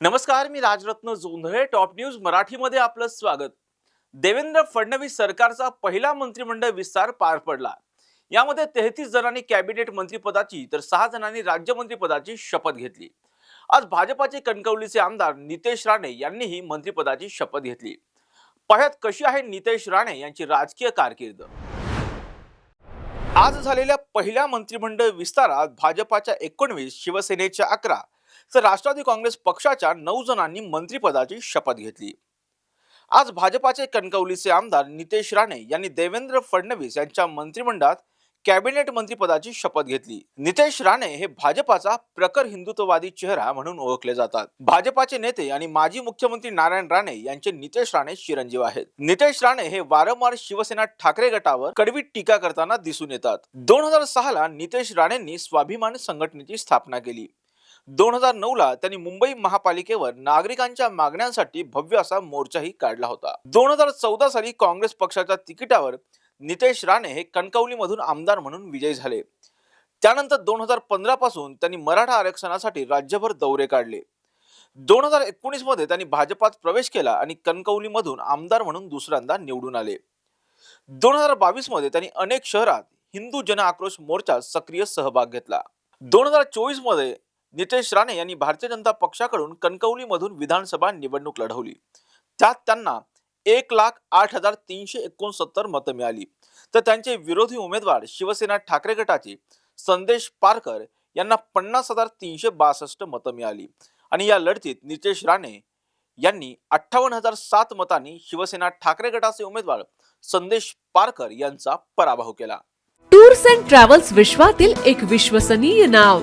नमस्कार मी Rajratna Jondhale top news मराठीमध्ये आपलं स्वागत. देवेंद्र फडणवीस सरकारचा पहिला मंत्रिमंडळ विस्तार पार पडला. यामध्ये तेहतीस जणांनी कॅबिनेट मंत्रिपदाची तर सहा जणांनी राज्यमंत्रीपदाची शपथ घेतली. आज भाजपाचे कणकवलीचे आमदार नितेश राणे यांनीही मंत्रिपदाची शपथ घेतली. पाहत कशी आहे नितेश राणे यांची राजकीय कारकीर्द? आज झालेल्या पहिल्या मंत्रिमंडळ विस्तारात भाजपाच्या एकोणवीस शिवसेनेच्या अकरा तर राष्ट्रवादी काँग्रेस पक्षाच्या नऊ जणांनी मंत्रिपदाची शपथ घेतली. आज भाजपाचे कणकवलीचे आमदार नितेश राणे यांनी देवेंद्र फडणवीस यांच्या मंत्रिमंडळात कॅबिनेट मंत्रिपदाची शपथ घेतली. नितेश राणे हे भाजपाचा प्रखर हिंदुत्ववादी चेहरा म्हणून ओळखले जातात. भाजपाचे नेते आणि माजी मुख्यमंत्री नारायण राणे यांचे नितेश राणे चिरंजीव आहेत. नितेश राणे हे वारंवार शिवसेना ठाकरे गटावर कडवी टीका करताना दिसून येतात. दोन हजार सहा ला नितेश राणेंनी स्वाभिमान संघटनेची स्थापना केली. दोन हजार नऊला त्यांनी मुंबई महापालिकेवर नागरिकांच्या मागण्यांसाठी भव्य असा मोर्चाही काढला होता. दोन हजार चौदा साली काँग्रेस पक्षाच्या तिकिटावर नितेश राणे हे कणकवलीमधून आमदार म्हणून विजयी झाले. त्यानंतर दोन हजार पंधरा पासून त्यांनी मराठा आरक्षणासाठी राज्यभर दौरे काढले. दोन हजार एकोणीसमध्ये त्यांनी भाजपात प्रवेश केला आणि कणकवलीमधून आमदार म्हणून दुसऱ्यांदा निवडून आले. दोन हजार बावीसमध्ये त्यांनी अनेक शहरात हिंदू जन आक्रोश मोर्चात सक्रिय सहभाग घेतला. दोन हजार चोवीसमध्ये नितेश राणे यांनी भारतीय जनता पक्षाकडून कणकवलीमधून विधानसभा निवडणूक लढवली. त्यात त्यांना एक लाख आठ हजार तीनशे एकोणसत्तर मतं मिळाली. तर त्यांचे विरोधी उमेदवार शिवसेना ठाकरे गटाचे संदेश पारकर यांना पन्नास हजार तीनशे बासष्ट मतं मिळाली. आणि या लढतीत नितेश राणे यांनी अठ्ठावन्न हजार सात मतांनी शिवसेना ठाकरे गटाचे उमेदवार संदेश पारकर यांचा पराभव केला. टूर्स अँड ट्रॅव्हल्स विश्वातील एक विश्वसनीय नाव.